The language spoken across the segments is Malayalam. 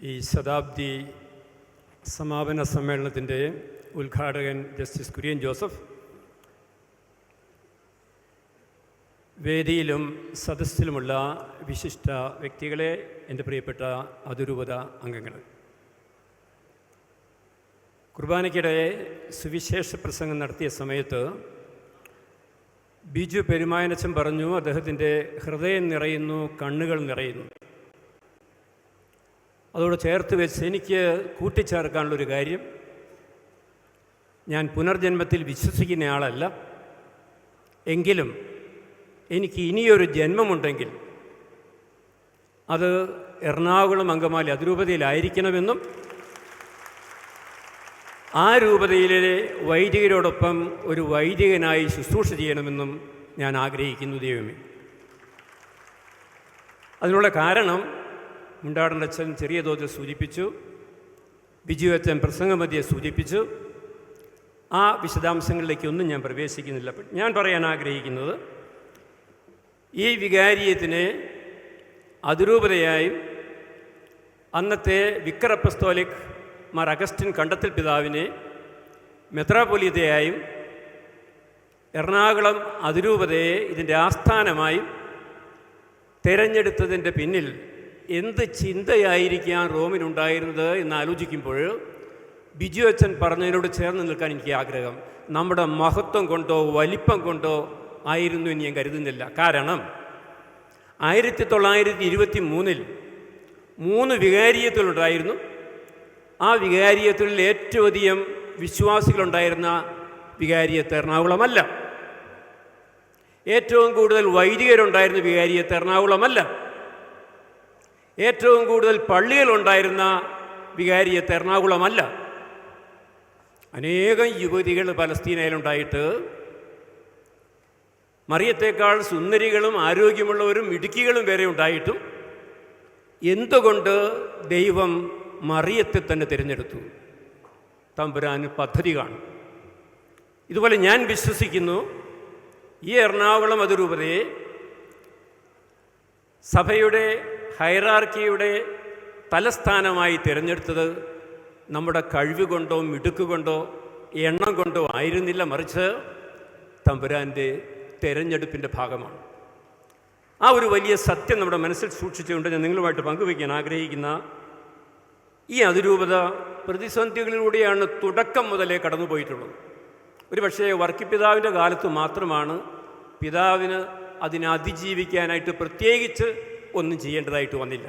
ഈ ശതാബ്ദി സമാപന സമ്മേളനത്തിന്റെ ഉദ്ഘാടകൻ ജസ്റ്റിസ് കുര്യൻ ജോസഫ്. വേദിയിലും സദസ്സിലുമുള്ള വിശിഷ്ട വ്യക്തികളെ എന്റെ പ്രിയപ്പെട്ട അതിരൂപത അംഗങ്ങൾ. കുർബാനയ്ക്കിടെ സുവിശേഷ പ്രസംഗം നടത്തിയ സമയത്ത് ബിജു പെരുമായനച്ചൻ പറഞ്ഞു അദ്ദേഹത്തിന്റെ ഹൃദയം നിറയുന്നു കണ്ണുകൾ നിറയുന്നു. അതോട് ചേർത്ത് വെച്ച് എനിക്ക് കൂട്ടിച്ചേർക്കാനുള്ളൊരു കാര്യം. ഞാൻ പുനർജന്മത്തിൽ വിശ്വസിക്കുന്ന ആളല്ല എങ്കിലും എനിക്ക് ഇനിയൊരു ജന്മമുണ്ടെങ്കിൽ അത് എറണാകുളം അങ്കമാലി അതിരൂപതയിലായിരിക്കണമെന്നും ആ രൂപതയിലെ വൈദികരോടൊപ്പം ഒരു വൈദികനായി ശുശ്രൂഷ ചെയ്യണമെന്നും ഞാൻ ആഗ്രഹിക്കുന്നു ദൈവമേ. അതിനുള്ള കാരണം മുണ്ടാടൻ അച്ഛൻ ചെറിയ തോതിൽ സൂചിപ്പിച്ചു. ബിജു അച്ഛൻ പ്രസംഗമതിയെ സൂചിപ്പിച്ചു. ആ വിശദാംശങ്ങളിലേക്കൊന്നും ഞാൻ പ്രവേശിക്കുന്നില്ല. ഞാൻ പറയാൻ ആഗ്രഹിക്കുന്നത് ഈ വികാരിയത്തിന് അതിരൂപതയായും അന്നത്തെ വിക്രപ്പസ്തോലിക് മാർ അഗസ്റ്റിൻ കണ്ടത്തിൽ പിതാവിനെ മെത്രാപൊലീതയായും എറണാകുളം അതിരൂപതയെ ഇതിന്റെ ആസ്ഥാനമായും തിരഞ്ഞെടുത്തതിന്റെ പിന്നിൽ എന്ത് ചിന്തയായിരിക്കാം റോമിനുണ്ടായിരുന്നത് എന്ന് ആലോചിക്കുമ്പോൾ ബിജു അച്ഛൻ പറഞ്ഞതിനോട് ചേർന്ന് നിൽക്കാൻ എനിക്ക് ആഗ്രഹം. നമ്മുടെ മഹത്വം കൊണ്ടോ വലിപ്പം കൊണ്ടോ ആയിരുന്നു എന്ന് ഞാൻ കരുതുന്നില്ല. കാരണം ആയിരത്തി തൊള്ളായിരത്തി ഇരുപത്തി മൂന്നിൽ മൂന്ന് വികാരിയത്തിലുണ്ടായിരുന്നു ആ വികാരിയത്തിൽ ഏറ്റവും അധികം വിശ്വാസികളുണ്ടായിരുന്ന വികാരിയത്ത് എറണാകുളമല്ല. ഏറ്റവും കൂടുതൽ വൈദികരുണ്ടായിരുന്ന വികാരിയത്ത് എറണാകുളമല്ല. ഏറ്റവും കൂടുതൽ പള്ളികളുണ്ടായിരുന്ന വികാരിയത്ത് എറണാകുളമല്ല. അനേകം യുവതികൾ പലസ്തീനയിലുണ്ടായിട്ട് മറിയത്തേക്കാൾ സുന്ദരികളും ആരോഗ്യമുള്ളവരും ഇടുക്കികളും വരെ ഉണ്ടായിട്ടും എന്തുകൊണ്ട് ദൈവം മറിയത്തെ തന്നെ തിരഞ്ഞെടുത്തു? തമ്പുരാന് പദ്ധതി കാണും. ഇതുപോലെ ഞാൻ വിശ്വസിക്കുന്നു ഈ എറണാകുളം അതിരൂപതയെ സഭയുടെ ഹൈറാർക്കിയുടെ തലസ്ഥാനമായി തിരഞ്ഞെടുത്തത് നമ്മുടെ കഴിവുകൊണ്ടോ മിടുക്കുകൊണ്ടോ മിടുക്ക് കൊണ്ടോ എണ്ണം കൊണ്ടോ ആയിരുന്നില്ല മറിച്ച് തമ്പുരാന്റെ തിരഞ്ഞെടുപ്പിന്റെ ഭാഗമാണ്. ആ ഒരു വലിയ സത്യം നമ്മുടെ മനസ്സിൽ സൂക്ഷിച്ചുകൊണ്ട് ഞാൻ നിങ്ങളുമായിട്ട് പങ്കുവയ്ക്കാൻ ആഗ്രഹിക്കുന്ന ഈ അതിരൂപത പ്രതിസന്ധികളിലൂടെയാണ് തുടക്കം മുതലേ കടന്നുപോയിട്ടുള്ളത്. ഒരു പക്ഷേ വർക്കി പിതാവിന്റെ കാലത്ത് മാത്രമാണ് പിതാവിന് അതിനെ അതിജീവിക്കാനായിട്ട് പ്രത്യേകിച്ച് ഒന്നും ചെയ്യേണ്ടതായിട്ട് വന്നില്ല.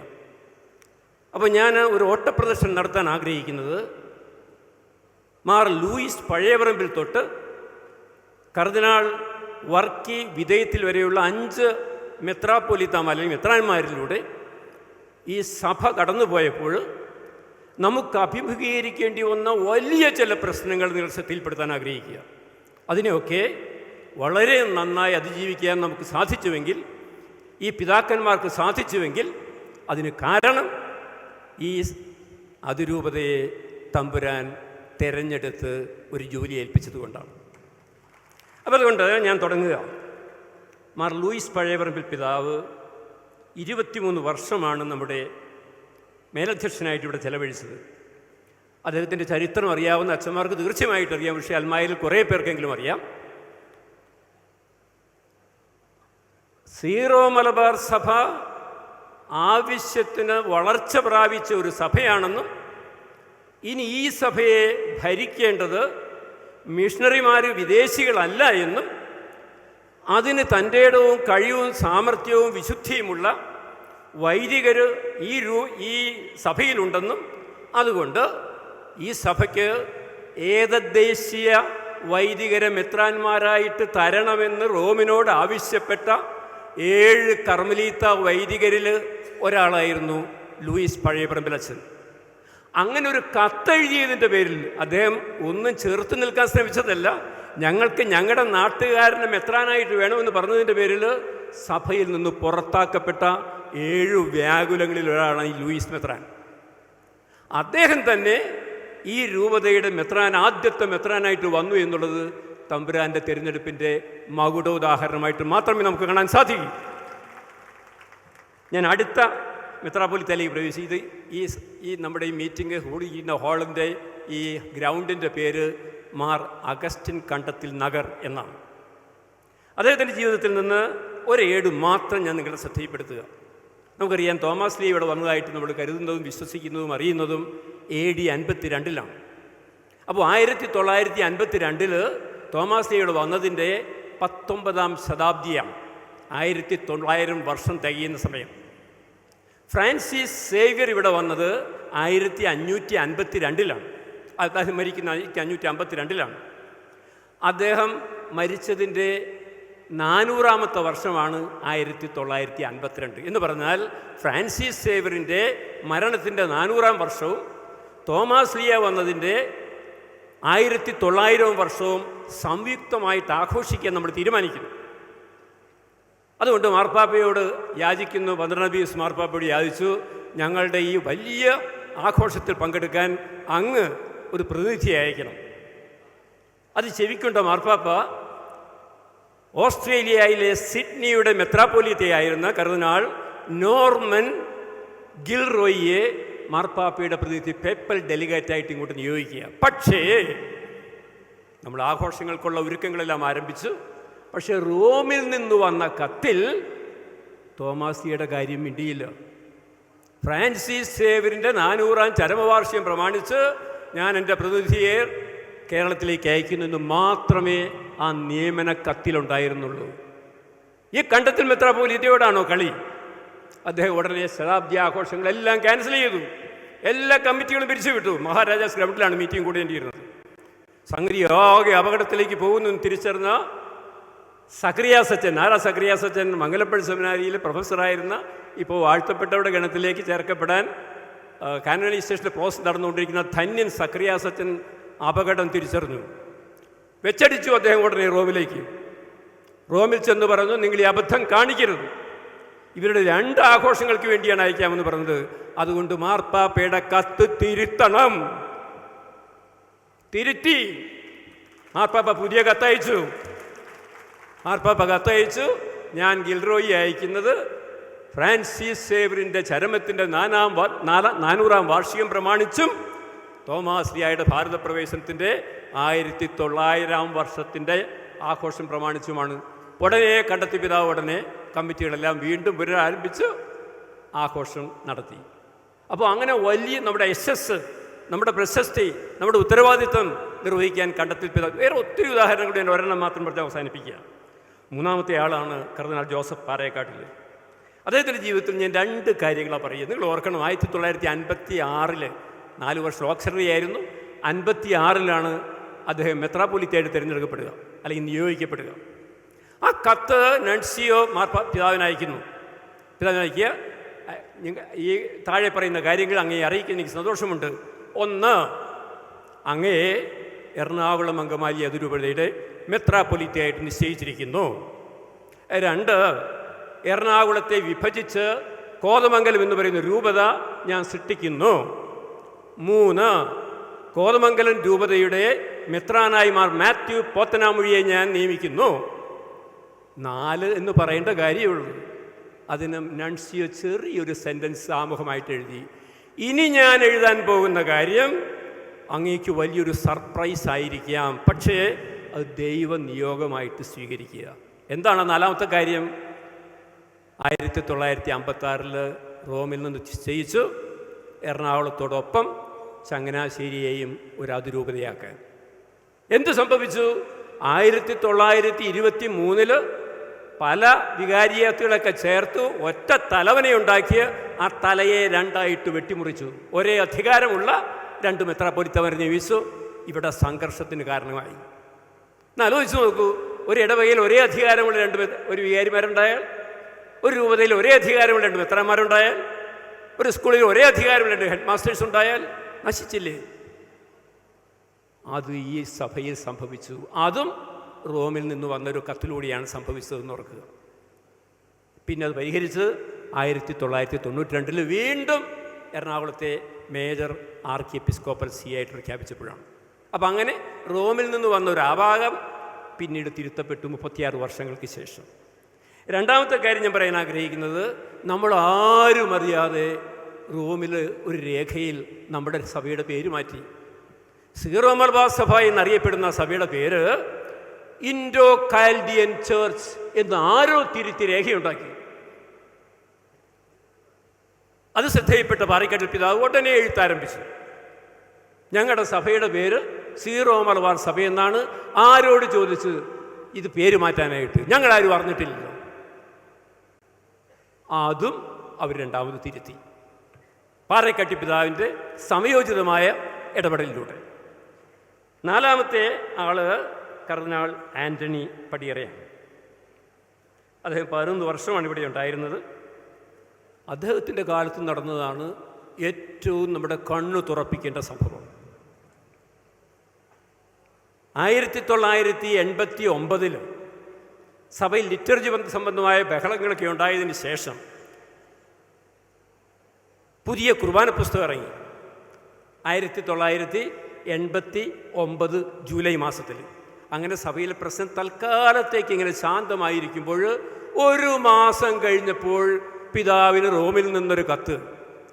അപ്പോൾ ഞാൻ ഒരു ഓട്ടപ്രദർശനം നടത്താൻ ആഗ്രഹിക്കുന്നത് മാർ ലൂയിസ് പഴയപറമ്പിൽ തൊട്ട് കർദിനാൾ വർക്കി വിധേയത്തിൽ വരെയുള്ള അഞ്ച് മെത്രാപ്പൊലിത്താമ അല്ലെങ്കിൽ മെത്രാന്മാരിലൂടെ ഈ സഭ കടന്നുപോയപ്പോൾ നമുക്ക് അഭിമുഖീകരിക്കേണ്ടി വന്ന വലിയ ചില പ്രശ്നങ്ങൾ നിങ്ങൾ ശ്രദ്ധയിൽപ്പെടുത്താൻ ആഗ്രഹിക്കുക. അതിനെയൊക്കെ വളരെ നന്നായി അതിജീവിക്കാൻ നമുക്ക് സാധിച്ചുവെങ്കിൽ ഈ പിതാക്കന്മാർക്ക് സാധിച്ചുവെങ്കിൽ അതിന് കാരണം ഈ അതിരൂപതയെ തമ്പുരാൻ തിരഞ്ഞെടുത്ത് ഒരു ജോലി ഏൽപ്പിച്ചതുകൊണ്ടാണ്. അപ്പോൾ അതുകൊണ്ട് ഞാൻ തുടങ്ങുക. മാർ ലൂയിസ് പഴയപറമ്പിൽ പിതാവ് ഇരുപത്തിമൂന്ന് വർഷമാണ് നമ്മുടെ മേലധ്യക്ഷനായിട്ട് ഇവിടെ ചെലവഴിച്ചത്. അദ്ദേഹത്തിന്റെ ചരിത്രം അറിയാവുന്ന അച്ഛന്മാർക്ക് തീർച്ചയായിട്ടും അറിയാം. പക്ഷേ അൽമായിൽ കുറേ പേർക്കെങ്കിലും അറിയാം. സീറോ മലബാർ സഭ ആവശ്യത്തിന് വളർച്ച പ്രാപിച്ച ഒരു സഭയാണെന്നും ഇനി ഈ സഭയെ ഭരിക്കേണ്ടത് മിഷണറിമാർ വിദേശികളല്ല എന്നും അതിന് തന്റെ ഇടവും കഴിവും സാമർഥ്യവും വിശുദ്ധിയുമുള്ള വൈദികർ ഈ രൂ ഈ സഭയിലുണ്ടെന്നും അതുകൊണ്ട് ഈ സഭയ്ക്ക് ഏതദ്ദേശീയ വൈദികരെ മെത്രാന്മാരായിട്ട് തരണമെന്ന് റോമിനോട് ആവശ്യപ്പെട്ട ഏഴ് കർമ്മലീത്ത വൈദികരിൽ ഒരാളായിരുന്നു ലൂയിസ് പഴയപറമ്പിലച്ഛൻ അങ്ങനെ ഒരു കത്തെഴുതിയതിന്റെ പേരിൽ അദ്ദേഹം ഒന്നും ചേർത്ത് നിൽക്കാൻ ശ്രമിച്ചതല്ല. ഞങ്ങൾക്ക് ഞങ്ങളുടെ നാട്ടുകാരനെ മെത്രാനായിട്ട് വേണമെന്ന് പറഞ്ഞതിന്റെ പേരിൽ സഭയിൽ നിന്ന് പുറത്താക്കപ്പെട്ട ഏഴു വ്യാകുലങ്ങളിൽ ഒരാളാണ് ഈ ലൂയിസ് മെത്രാൻ. അദ്ദേഹം തന്നെ ഈ രൂപതയുടെ മെത്രാൻ ആദ്യത്തെ മെത്രാനായിട്ട് വന്നു എന്നുള്ളത് തമ്പുരാന്റെ തിരഞ്ഞെടുപ്പിന്റെ മകുട ഉദാഹരണമായിട്ട് മാത്രമേ നമുക്ക് കാണാൻ സാധിക്കൂ. ഞാൻ അടുത്ത മെത്രാപ്പൊലിത്തലേക്ക് പ്രവേശിച്ചു. ഇത് ഈ ഈ നമ്മുടെ ഈ മീറ്റിംഗ് കൂടിയിരിക്കുന്ന ഹാളിന്റെ ഈ ഗ്രൗണ്ടിന്റെ പേര് മാർ അഗസ്റ്റിൻ കണ്ടത്തിൽ നഗർ എന്നാണ്. അദ്ദേഹത്തിന്റെ ജീവിതത്തിൽ നിന്ന് ഒരേട് മാത്രം ഞാൻ നിങ്ങളെ ശ്രദ്ധയിൽപ്പെടുത്തുക. നമുക്കറിയാം തോമസ് ലീ ഇവിടെ വന്നതായിട്ട് നമ്മൾ കരുതുന്നതും വിശ്വസിക്കുന്നതും അറിയുന്നതും എ ഡി അൻപത്തി രണ്ടിലാണ് അപ്പോൾ ആയിരത്തി തൊള്ളായിരത്തി അൻപത്തി രണ്ടിൽ തോമസ് വന്നതിന്റെ പത്തൊമ്പതാം ശതാബ്ദിയാണ് ആയിരത്തി തൊള്ളായിരം വർഷം തികയുന്ന സമയം. ഫ്രാൻസിസ് സേവ്യർ ഇവിടെ വന്നത് ആയിരത്തി അഞ്ഞൂറ്റി അൻപത്തി രണ്ടിലാണ് അദ്ദേഹം മരിക്കുന്ന ആയിരത്തി അഞ്ഞൂറ്റി അമ്പത്തി രണ്ടിലാണ് അദ്ദേഹം മരിച്ചതിന്റെ നാനൂറാമത്തെ വർഷമാണ് ആയിരത്തി തൊള്ളായിരത്തി അൻപത്തിരണ്ട്. എന്ന് പറഞ്ഞാൽ ഫ്രാൻസിസ് സേവറിന്റെ മരണത്തിന്റെ നാനൂറാം വർഷവും തോമസ് ലിയ വന്നതിന്റെ ആയിരത്തി തൊള്ളായിരവും വർഷവും സംയുക്തമായിട്ട് ആഘോഷിക്കാൻ നമ്മൾ തീരുമാനിക്കുന്നു. അതുകൊണ്ട് മാർപ്പാപ്പയോട് യാചിക്കുന്നു. പന്ത്രണ്ടീസ് മാർപ്പാപ്പയോട് യാചിച്ചു. ഞങ്ങളുടെ ഈ വലിയ ആഘോഷത്തിൽ പങ്കെടുക്കാൻ അങ്ങ് ഒരു പ്രതിനിധി അയക്കണം അത് ചെവിക്കൊണ്ട മാർപ്പാപ്പ? ഓസ്ട്രേലിയയിലെ സിഡ്നിയുടെ മെത്രാപ്പോലിത്തയായിരുന്ന കരുതനാൾ നോർമൻ ഗിൽറോയിയെ മാർപ്പാപ്പയുടെ പ്രതിനിധി പേപ്പൽ ഡെലിഗേറ്റായിട്ട് ഇങ്ങോട്ട് നിയോഗിക്കുക. പക്ഷേ നമ്മൾ ആഘോഷങ്ങൾക്കുള്ള ഒരുക്കങ്ങളെല്ലാം ആരംഭിച്ചു. പക്ഷേ റോമിൽ നിന്ന് വന്ന കത്തിൽ തോമാസിയുടെ കാര്യം മിണ്ടിയില്ല. ഫ്രാൻസിസ് സേവറിന്റെ നാനൂറാം ചരമവാർഷികം പ്രമാണിച്ച് ഞാൻ എന്റെ പ്രതിനിധിയെ കേരളത്തിലേക്ക് അയക്കുന്നെന്ന് മാത്രമേ ആ നിയമന കത്തിലുണ്ടായിരുന്നുള്ളൂ. ഈ കണ്ടത്തിൽ മെത്രാപോലിത്തയോടാണോ കളി? അദ്ദേഹം ഉടനെ ശതാബ്ദി ആഘോഷങ്ങളെല്ലാം ക്യാൻസൽ ചെയ്തു. എല്ലാ കമ്മിറ്റികളും പിരിച്ചു വിട്ടു. മഹാരാജാസ് ഗ്രൗണ്ടിലാണ് മീറ്റിംഗ് കൂടേണ്ടിയിരുന്നത്. സംഗതി ആകെ അപകടത്തിലേക്ക് പോകുന്നു തിരിച്ചറിഞ്ഞ സക്രിയ സച്ചൻ ആരാ സക്രിയ സച്ചൻ? മംഗലപ്പള്ളി സെമിനാരിയിൽ പ്രൊഫസറായിരുന്ന ഇപ്പോൾ വാഴ്ത്തപ്പെട്ടവരുടെ ഗണത്തിലേക്ക് ചേർക്കപ്പെടാൻ കാനോനൈസേഷന്റെ പ്രോസസ് നടന്നുകൊണ്ടിരിക്കുന്ന ധന്യൻ സക്രിയ സച്ചൻ അപകടം തിരിച്ചറിഞ്ഞു. വെച്ചടിച്ചു അദ്ദേഹം ഉടനെ റോമിലേക്ക്. റോമിൽ ചെന്ന് പറഞ്ഞു നിങ്ങൾ ഈ അബദ്ധം കാണിക്കരുത്. ഇവരുടെ രണ്ട് ആഘോഷങ്ങൾക്ക് വേണ്ടിയാണ് അയക്കാമെന്ന് പറഞ്ഞത്. അതുകൊണ്ട് മാർപ്പാപ്പയുടെ കത്ത് തിരുത്തണം. തിരുത്തി. മാർപ്പാപ്പ പുതിയ കത്തയച്ചു. മാർപ്പാപ്പ കത്തയച്ചു. ഞാൻ ഗിൽറോയി അയക്കുന്നത് ഫ്രാൻസിസ് സേവറിന്റെ ചരമത്തിന്റെ നാലാ നാനൂറാം വാർഷികം പ്രമാണിച്ചും തോമാസ് ലിയായുടെ ഭാരത പ്രവേശനത്തിന്റെ ആയിരത്തി തൊള്ളായിരം വർഷത്തിന്റെ ആഘോഷം പ്രമാണിച്ചുമാണ്. ഉടനെ കണ്ടെത്തി പിതാവ് ഉടനെ കമ്മിറ്റികളെല്ലാം വീണ്ടും പുനരാരംഭിച്ച് ആഘോഷം നടത്തി. അപ്പോൾ അങ്ങനെ വലിയ നമ്മുടെ യശസ് നമ്മുടെ പ്രശസ്തി നമ്മുടെ ഉത്തരവാദിത്വം നിർവഹിക്കാൻ കണ്ടെത്തിൽ പിതാവ് വേറെ ഒത്തിരി ഉദാഹരണങ്ങൾ ഞാൻ ഒരെണ്ണം മാത്രം പറഞ്ഞ് അവസാനിപ്പിക്കുക. മൂന്നാമത്തെ ആളാണ് കർദിനാൾ ജോസഫ് പാറയക്കാട്ടിൽ അദ്ദേഹത്തിന്റെ ജീവിതത്തിൽ ഞാൻ രണ്ട് കാര്യങ്ങളാണ് പറയുക. നിങ്ങൾ ഓർക്കണം ആയിരത്തി തൊള്ളായിരത്തി അൻപത്തി ആറിൽ നാല് വർഷം ഓക്സറി ആയിരുന്നു. അൻപത്തി ആറിലാണ് അദ്ദേഹം മെത്രാപൊലിത്തായിട്ട് തിരഞ്ഞെടുക്കപ്പെടുക അല്ലെങ്കിൽ നിയോഗിക്കപ്പെടുക. ആ കത്ത് നൺസിയോ മാർപ്പ പിതാവിന് അയക്കുന്നു പിതാവിന് അയക്കുക ഈ താഴെ പറയുന്ന കാര്യങ്ങൾ അങ്ങേ അറിയിക്കാൻ എനിക്ക് സന്തോഷമുണ്ട്. ഒന്ന് അങ്ങയെ എറണാകുളം അങ്കമാലി അതിരൂപതയുടെ മെത്രാപ്പൊലിത്തയായിട്ട് നിശ്ചയിച്ചിരിക്കുന്നു. രണ്ട് എറണാകുളത്തെ വിഭജിച്ച് കോതമംഗലം എന്ന് പറയുന്ന രൂപത ഞാൻ സൃഷ്ടിക്കുന്നു. മൂന്ന് കോതമംഗലം രൂപതയുടെ മെത്രാനായിമാർ മാത്യു പോത്തനാമൊഴിയെ ഞാൻ നിയമിക്കുന്നു. നാല് എന്ന് പറയേണ്ട കാര്യമുള്ളൂ. അതിന് നൺസിയോ ചെറിയൊരു സെന്റൻസ് ആമുഖമായിട്ട് എഴുതി. ഇനി ഞാൻ എഴുതാൻ പോകുന്ന കാര്യം അങ്ങേക്ക് വലിയൊരു സർപ്രൈസ് ആയിരിക്കാം. പക്ഷേ അത് ദൈവ നിയോഗമായിട്ട് സ്വീകരിക്കുക. എന്താണ് നാലാമത്തെ കാര്യം? ആയിരത്തി തൊള്ളായിരത്തി അമ്പത്താറിൽ റോമിൽ നിന്ന് നിശ്ചയിച്ചു. എറണാകുളത്തോടൊപ്പം ചങ്ങനാശ്ശേരിയെയും ഒരു അതിരൂപതയാക്കാൻ. എന്ത് സംഭവിച്ചു? ആയിരത്തി തൊള്ളായിരത്തി ഇരുപത്തി മൂന്നിൽ പല വികാരിയത്തുകളൊക്കെ ചേർത്ത് ഒറ്റ തലവനെ ഉണ്ടാക്കിയ ആ തലയെ രണ്ടായിട്ട് വെട്ടിമുറിച്ചു. ഒരേ അധികാരമുള്ള രണ്ട് മെത്രാപ്പൊലിത്തവരെ ജീവിച്ചു ഇവിടെ സംഘർഷത്തിന് കാരണമായി. എന്നാൽ ആലോചിച്ച് നോക്കൂ ഒരു ഇടവകയിൽ ഒരേ അധികാരമുള്ള രണ്ട് ഒരു വികാരിമാരുണ്ടായാൽ ഒരു രൂപതയിൽ ഒരേ അധികാരമുള്ള രണ്ട് മെത്രാന്മാരുണ്ടായാൽ ഒരു സ്കൂളിൽ ഒരേ അധികാരമുള്ള രണ്ട് ഹെഡ് മാസ്റ്റേഴ്സ് ഉണ്ടായാൽ നശിച്ചില്ലേ? അത് ഈ സഭയിൽ സംഭവിച്ചു. അതും റോമിൽ നിന്ന് വന്നൊരു കത്തിലൂടെയാണ് സംഭവിച്ചതെന്ന് ഓർക്കുക. പിന്നെ അത് പരിഹരിച്ച് ആയിരത്തി തൊള്ളായിരത്തി തൊണ്ണൂറ്റി രണ്ടിൽ വീണ്ടും എറണാകുളത്തെ മേജർ ആർക്കി എപ്പിസ്കോപ്പൽ സി ആയിട്ട് പ്രഖ്യാപിച്ചപ്പോഴാണ്. അപ്പം അങ്ങനെ റോമിൽ നിന്ന് വന്ന ഒരു ആവാകം പിന്നീട് തിരുത്തപ്പെട്ടു മുപ്പത്തിയാറ് വർഷങ്ങൾക്ക് ശേഷം. രണ്ടാമത്തെ കാര്യം ഞാൻ പറയാൻ ആഗ്രഹിക്കുന്നത് നമ്മൾ ആരും അറിയാതെ റോമിൽ ഒരു രേഖയിൽ നമ്മുടെ സഭയുടെ പേര് മാറ്റി. സീറോ മലബാർ സഭ എന്നറിയപ്പെടുന്ന സഭയുടെ പേര് ഇൻഡോ കാൽഡിയൻ ചേർച്ച് എന്ന് ആരോ തിരുത്തി രേഖയുണ്ടാക്കി. അത് ശ്രദ്ധയിൽപ്പെട്ട പാറിക്കാട്ടിൽ പിതാവ് ഉടനെ എഴുത്താരംഭിച്ചു. ഞങ്ങളുടെ സഭയുടെ പേര് സീറോ മലബാർ സഭ എന്നാണ് ആരോട് ചോദിച്ച് ഇത് പേര് മാറ്റാനായിട്ട്? ഞങ്ങളാരും അറിഞ്ഞിട്ടില്ലല്ലോ. അതും അവർ രണ്ടാമത് തിരുത്തി. പാറക്കട്ടി പിതാവിന്റെ സമയോചിതമായ ഇടപെടലിലൂടെ. നാലാമത്തെ ആൾ കർദിനാൾ ആന്റണി പടിയറയാണ് അദ്ദേഹം പതിനൊന്ന് വർഷമാണ് ഇവിടെ ഉണ്ടായിരുന്നത്. അദ്ദേഹത്തിന്റെ കാലത്ത് നടന്നതാണ് ഏറ്റവും നമ്മുടെ കണ്ണു തുറപ്പിക്കേണ്ട സംഭവം. ആയിരത്തി തൊള്ളായിരത്തി എൺപത്തി ഒമ്പതിൽ സഭയിൽ ലിറ്റർജി ബന്ധ സംബന്ധമായ ബഹളങ്ങളൊക്കെ ഉണ്ടായതിന് ശേഷം പുതിയ കുർബാന പുസ്തകം ഇറങ്ങി. ആയിരത്തി തൊള്ളായിരത്തി എൺപത്തി ഒമ്പത് ജൂലൈ മാസത്തിൽ. അങ്ങനെ സഭയിലെ പ്രശ്നം തൽക്കാലത്തേക്ക് ഇങ്ങനെ ശാന്തമായിരിക്കുമ്പോൾ ഒരു മാസം കഴിഞ്ഞപ്പോൾ പിതാവിന് റോമിൽ നിന്നൊരു കത്ത്.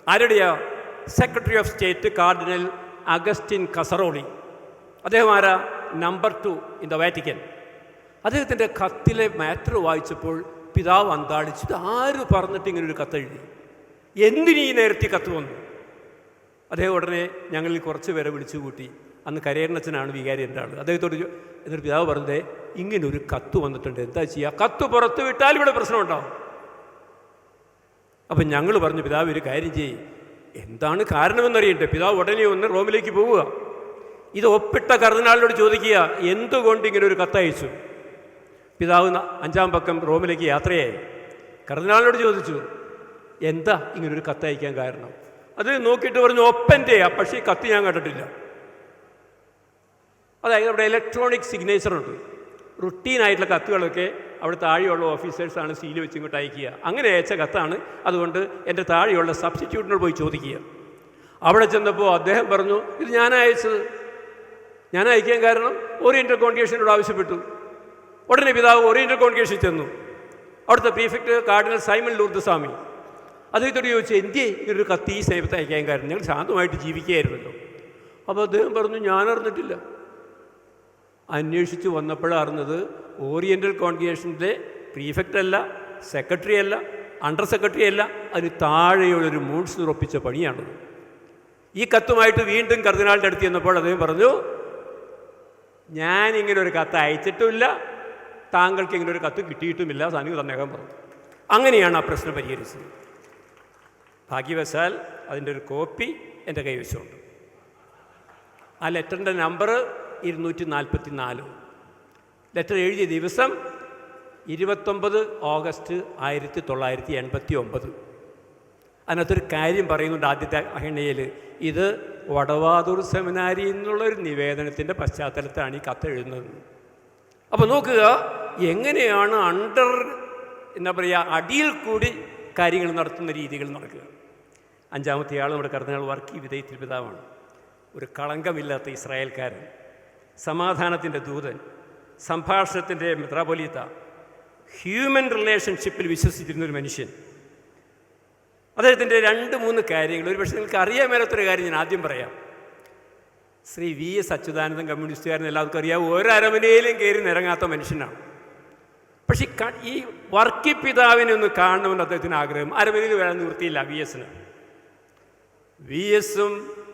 ആരുടെയാ? Secretary of state cardinal Augustine Casaroli അദ്ദേഹം ആരാ? Number two in the Vatican അദ്ദേഹത്തിന്റെ കത്തിലെ മാറ്റർ വായിച്ചപ്പോൾ പിതാവ് അന്താളിച്ചു ഇത് ആര് പറഞ്ഞിട്ട് ഇങ്ങനെ ഒരു കത്തെഴുതി എന്തിനീ നേരത്തെ കത്ത് വന്നു? അദ്ദേഹം ഉടനെ ഞങ്ങളിൽ കുറച്ച് പേരെ വിളിച്ചു കൂട്ടി അന്ന് കരയണ്ണച്ചനാണ് വികാരി എന്റെ ആൾ അദ്ദേഹത്തോട് എന്നിട്ട് പിതാവ് പറഞ്ഞതേ ഇങ്ങനെ ഒരു കത്ത് വന്നിട്ടുണ്ട്. എന്താ ചെയ്യുക കത്ത് പുറത്ത് വിട്ടാൽ ഇവിടെ പ്രശ്നമുണ്ടാവും അപ്പം ഞങ്ങൾ പറഞ്ഞു പിതാവ് ഒരു കാര്യം ചെയ്യും. എന്താണ് കാരണമെന്നറിയട്ടെ പിതാവ് ഉടനെ ഒന്ന് റോമിലേക്ക് പോവുക. ഇത് ഒപ്പിട്ട കർദിനാളിനോട് ചോദിക്കുക എന്തുകൊണ്ട് ഇങ്ങനെ ഒരു കത്തയച്ചു പിതാവ് അഞ്ചാം പക്കം റോമിലേക്ക് യാത്രയായി. കർദിനാളിനോട് ചോദിച്ചു എന്താ ഇങ്ങനൊരു കത്തയക്കാൻ കാരണം? അത് നോക്കിയിട്ട് പറഞ്ഞു ഒപ്പന്റെയാ. പക്ഷേ ഈ കത്ത് ഞാൻ കണ്ടിട്ടില്ല. അതായത് അവിടെ ഇലക്ട്രോണിക് സിഗ്നേച്ചർ ഉണ്ട്. റുട്ടീനായിട്ടുള്ള കത്തുകളൊക്കെ അവിടെ താഴെയുള്ള ഓഫീസേഴ്സാണ് സീൽ വെച്ച് ഇങ്ങോട്ട് അയക്കുക. അങ്ങനെ അയച്ച കത്താണ് അതുകൊണ്ട് എന്റെ താഴെയുള്ള സബ്സ്റ്റിറ്റ്യൂട്ടിനോട് പോയി ചോദിക്കുക. അവിടെ ചെന്നപ്പോൾ അദ്ദേഹം പറഞ്ഞു ഇത് ഞാൻ അയച്ചത്. ഞാൻ അയക്കാൻ കാരണം ഓറിയന്റൽ കോൺഗ്രേഷനോട് ആവശ്യപ്പെട്ടു. ഉടനെ പിതാവ് ഓറിയന്റൽ കോൺഗ്രേഷൻ ചെന്നു. അവിടുത്തെ prefect cardinal Simon Lourdu Swamy അദ്ദേഹത്തോട് ചോദിച്ചു എന്തേ ഒരു കത്ത് ഈ സേവത്തെ അയക്കാൻ കാരണം? ഞങ്ങൾ ശാന്തമായിട്ട് ജീവിക്കുകയായിരുന്നല്ലോ. അപ്പോൾ അദ്ദേഹം പറഞ്ഞു ഞാൻ അറിഞ്ഞിട്ടില്ല അന്വേഷിച്ച് വന്നപ്പോഴറിഞ്ഞത് ഓറിയന്റൽ കോൺഗ്രേഷന്റെ പ്രീഫെക്റ്റ് അല്ല സെക്രട്ടറി അല്ല അണ്ടർ സെക്രട്ടറി അല്ല അതിന് താഴെയുള്ളൊരു മൂൺസ് ഉറപ്പിച്ച പണിയാണത്. ഈ കത്തുമായിട്ട് വീണ്ടും കർദിനാളിന്റെ അടുത്ത് ചെന്നപ്പോൾ അദ്ദേഹം പറഞ്ഞു ഞാൻ ഇങ്ങനെ ഒരു കത്ത് അയച്ചിട്ടുമില്ല താങ്കൾക്ക് ഇങ്ങനെ ഒരു കത്ത് കിട്ടിയിട്ടുമില്ല സാനിക തന്നേക്കാൻ പറഞ്ഞു. അങ്ങനെയാണ് ആ പ്രശ്നം പരിഹരിച്ചത്. ഭാഗ്യവശാൽ അതിന്റെ ഒരു കോപ്പി എന്റെ കൈവശമുണ്ട്. ആ ലെറ്ററിന്റെ നമ്പർ ഇരുന്നൂറ്റി നാൽപ്പത്തി നാല് ലെറ്റർ എഴുതിയ ദിവസം ഇരുപത്തൊമ്പത് ഓഗസ്റ്റ് ആയിരത്തി തൊള്ളായിരത്തി എൺപത്തി ഒമ്പത് അതിനകത്തൊരു കാര്യം പറയുന്നുണ്ട് ആദ്യത്തെ അഹിണയിൽ ഇത് വടവാതൂർ സെമിനാരി എന്നുള്ളൊരു നിവേദനത്തിന്റെ പശ്ചാത്തലത്തിലാണ് ഈ കത്ത് എഴുതുന്നത്. അപ്പോൾ നോക്കുക എങ്ങനെയാണ് അണ്ടർ എന്താ പറയുക അടിയിൽ കൂടി കാര്യങ്ങൾ നടത്തുന്ന രീതികൾ നടക്കുക അഞ്ചാമത്തെ ആൾ നമ്മുടെ കർദിനാൾ വർക്കി വിധേയത്തിൽ പിതാവാണ്. ഒരു കളങ്കമില്ലാത്ത ഇസ്രായേൽക്കാരൻ. സമാധാനത്തിന്റെ ദൂതൻ സംഭാഷണത്തിന്റെ മെത്രാപൊലീത്ത ഹ്യൂമൻ റിലേഷൻഷിപ്പിൽ വിശ്വസിച്ചിരുന്ന ഒരു മനുഷ്യൻ. അദ്ദേഹത്തിന്റെ രണ്ട് മൂന്ന് കാര്യങ്ങൾ. ഒരു പക്ഷേ നിങ്ങൾക്ക് അറിയാൻ മേലാത്തൊരു കാര്യം ഞാൻ ആദ്യം പറയാം. ശ്രീ വി എസ് അച്യുതാനന്ദൻ കമ്മ്യൂണിസ്റ്റുകാരൻ എല്ലാവർക്കും അറിയാം. ഓരോ അരമനയിലും കയറി നിരങ്ങാത്ത മനുഷ്യനാണ്. പക്ഷേ ഈ വർക്കി പിതാവിനെ ഒന്ന് കാണണമെന്ന് അദ്ദേഹത്തിന് ആഗ്രഹം. അരമനയിൽ വരാൻ നിവൃത്തിയില്ല വി എസിന്. വി എസും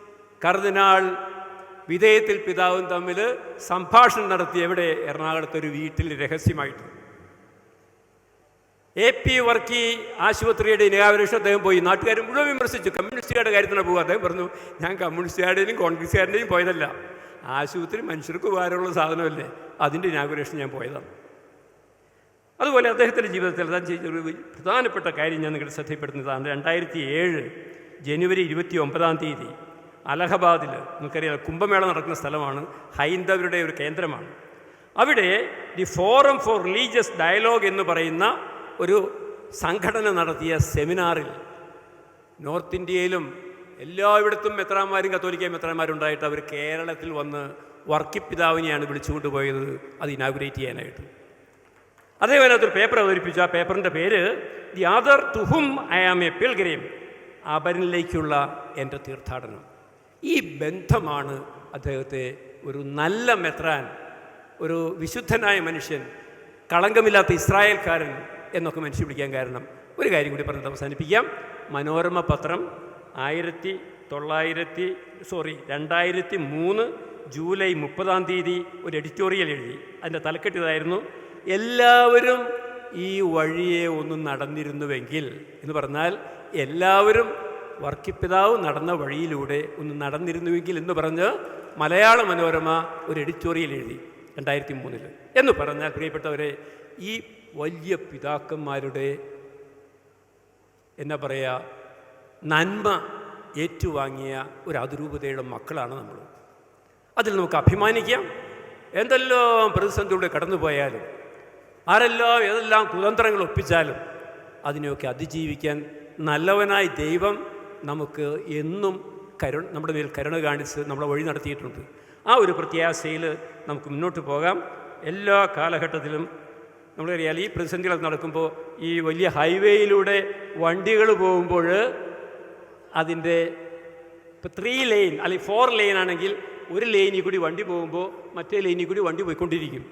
കർദിനാൾ വിധേയത്തിൽ പിതാവും തമ്മിൽ സംഭാഷണം നടത്തി എവിടെ? എറണാകുളത്ത് ഒരു വീട്ടിൽ രഹസ്യമായിട്ട്. എ പി വർക്കി ആശുപത്രിയുടെ ഇനാഗുറേഷൻ അദ്ദേഹം പോയി. നാട്ടുകാർ മുഴുവൻ വിമർശിച്ചു. കമ്മ്യൂണിസ്റ്റുകാരുടെ കാര്യത്തിനാണ് പോകുക അദ്ദേഹം പറഞ്ഞു ഞാൻ കമ്മ്യൂണിസ്റ്റുകാരുടെയും കോൺഗ്രസ്സുകാരുടെയും പോയതല്ല. ആശുപത്രി മനുഷ്യർക്ക് ഉപകാരമുള്ള സാധനമല്ലേ? അതിന്റെ ഇനാഗുരേഷൻ ഞാൻ പോയതാണ്. അതുപോലെ അദ്ദേഹത്തിന്റെ ജീവിതത്തിൽ താൻ ചെയ്ത ഒരു പ്രധാനപ്പെട്ട കാര്യം ഞാൻ നിങ്ങളുടെ ശ്രദ്ധപ്പെടുത്തുന്നതാണ് രണ്ടായിരത്തി ഏഴ് ജനുവരി ഇരുപത്തി ഒമ്പതാം തീയതി അലഹബാദിൽ നമുക്കറിയാം കുംഭമേള നടക്കുന്ന സ്ഥലമാണ് ഹൈന്ദവരുടെ ഒരു കേന്ദ്രമാണ്. അവിടെ the forum for religious dialogue എന്ന് പറയുന്ന ഒരു സംഘടന നടത്തിയ സെമിനാറിൽ നോർത്ത് ഇന്ത്യയിലും എല്ലായിടത്തും മെത്രാന്മാരും കത്തോലിക്ക മെത്രാന്മാരും ഉണ്ടായിട്ട് അവർ കേരളത്തിൽ വന്ന് വർക്കിപ്പിതാവിനെയാണ് വിളിച്ചുകൊണ്ട് പോയത് അത് ഇനാഗുറേറ്റ് ചെയ്യാനായിട്ട്. അതേപോലെ അതൊരു പേപ്പർ അവതരിപ്പിച്ചു. ആ പേപ്പറിന്റെ പേര് the other to whom I am a pilgrim അപരനിലേക്കുള്ള എന്റെ തീർത്ഥാടനം. ഈ ബന്ധമാണ് അദ്ദേഹത്തെ ഒരു നല്ല മെത്രാൻ ഒരു വിശുദ്ധനായ മനുഷ്യൻ കളങ്കമില്ലാത്ത ഇസ്രായേൽക്കാരൻ എന്നൊക്കെ മനുഷ്യ വിളിക്കാൻ കാരണം ഒരു കാര്യം കൂടി പറഞ്ഞത് അവസാനിപ്പിക്കാം. മനോരമ പത്രം ആയിരത്തി തൊള്ളായിരത്തി സോറി രണ്ടായിരത്തി മൂന്ന് ജൂലൈ മുപ്പതാം തീയതി ഒരു എഡിറ്റോറിയൽ എഴുതി. അതിന്റെ തലക്കെട്ടിതായിരുന്നു എല്ലാവരും ഈ വഴിയെ ഒന്ന് നടന്നിരുന്നുവെങ്കിൽ എന്ന് പറഞ്ഞാൽ എല്ലാവരും വർക്കിപ്പിതാവ് നടന്ന വഴിയിലൂടെ ഒന്ന് നടന്നിരുന്നുവെങ്കിൽ എന്ന് പറഞ്ഞ് മലയാള മനോരമ ഒരു എഡിറ്റോറിയൽ എഴുതി രണ്ടായിരത്തി മൂന്നിൽ എന്ന് പറഞ്ഞാൽ പ്രിയപ്പെട്ടവരെ ഈ വലിയ പിതാക്കന്മാരുടെ എന്നാ പറയുക നന്മ ഏറ്റുവാങ്ങിയ ഒരു അതിരൂപതയുടെ മക്കളാണ് നമ്മൾ. അതിൽ നമുക്ക് അഭിമാനിക്കാം. എന്തെല്ലാം പ്രതിസന്ധിയുടെ കടന്നുപോയാലും ആരെല്ലാം ഏതെല്ലാം കുതന്ത്രങ്ങൾ ഒപ്പിച്ചാലും അതിനെയൊക്കെ അതിജീവിക്കാൻ നല്ലവനായി ദൈവം നമുക്ക് എന്നും കരു നമ്മുടെ മേൽ കരുണ കാണിച്ച് നമ്മളെ വഴി നടത്തിയിട്ടുണ്ട്. ആ ഒരു പ്രത്യാശയിൽ നമുക്ക് മുന്നോട്ട് പോകാം. എല്ലാ കാലഘട്ടത്തിലും നമ്മളറിയാൽ ഈ പ്രതിസന്ധികൾ നടക്കുമ്പോൾ ഈ വലിയ ഹൈവേയിലൂടെ വണ്ടികൾ പോകുമ്പോൾ അതിന്റെ ഇപ്പോൾ ത്രീ ലൈൻ അല്ലെങ്കിൽ ഫോർ ലൈൻ ആണെങ്കിൽ ഒരു ലൈനിൽ കൂടി വണ്ടി പോകുമ്പോൾ മറ്റേ ലൈനിൽ കൂടി വണ്ടി പോയിക്കൊണ്ടിരിക്കും.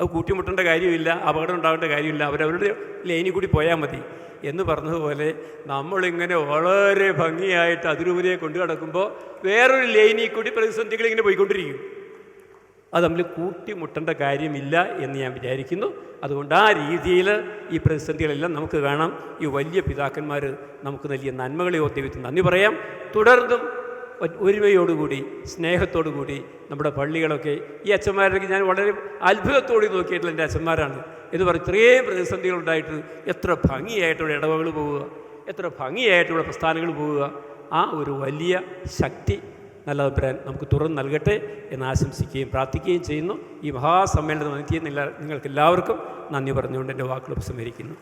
അത് കൂട്ടിമുട്ടേണ്ട കാര്യമില്ല അപകടം ഉണ്ടാകേണ്ട കാര്യമില്ല അവരവരുടെ ലൈനിൽ കൂടി പോയാൽ മതി. എന്ന് പറഞ്ഞതുപോലെ നമ്മളിങ്ങനെ വളരെ ഭംഗിയായിട്ട് അതിരൂപതയെ കൊണ്ടു നടക്കുമ്പോൾ വേറൊരു ലൈനിൽ കൂടി പ്രതിസന്ധികൾ ഇങ്ങനെ പോയിക്കൊണ്ടിരിക്കും. അത് നമ്മൾ കൂട്ടിമുട്ടേണ്ട കാര്യമില്ല എന്ന് ഞാൻ വിചാരിക്കുന്നു. അതുകൊണ്ട് ആ രീതിയിൽ ഈ പ്രതിസന്ധികളെല്ലാം നമുക്ക് കാണാം. ഈ വലിയ പിതാക്കന്മാർ നമുക്ക് നൽകിയ നന്മകളെ ഓർത്തി വെച്ച് നന്ദി പറയാം. തുടർന്നും ഒരുമയോടുകൂടി സ്നേഹത്തോടുകൂടി നമ്മുടെ പള്ളികളൊക്കെ ഈ അച്ഛന്മാരൊക്കെ ഞാൻ വളരെ അത്ഭുതത്തോടെ നോക്കിയിട്ടുള്ള എന്റെ അച്ഛന്മാരാണ്. എന്ന് പറഞ്ഞ് ഇത്രയും പ്രതിസന്ധികളുണ്ടായിട്ട് എത്ര ഭംഗിയായിട്ടുള്ള ഇടവകൾ പോവുക എത്ര ഭംഗിയായിട്ടുള്ള പ്രസ്ഥാനങ്ങൾ പോവുക. ആ ഒരു വലിയ ശക്തി നല്ല അഭിപ്രായം നമുക്ക് തുറന്നു നൽകട്ടെ എന്ന് ആശംസിക്കുകയും പ്രാർത്ഥിക്കുകയും ചെയ്യുന്നു. ഈ മഹാസമ്മേളനം നടത്തിയ നിങ്ങൾക്ക് എല്ലാവർക്കും നന്ദി പറഞ്ഞുകൊണ്ട് എന്റെ വാക്കുകൾ ഉപസംഹരിക്കുന്നു.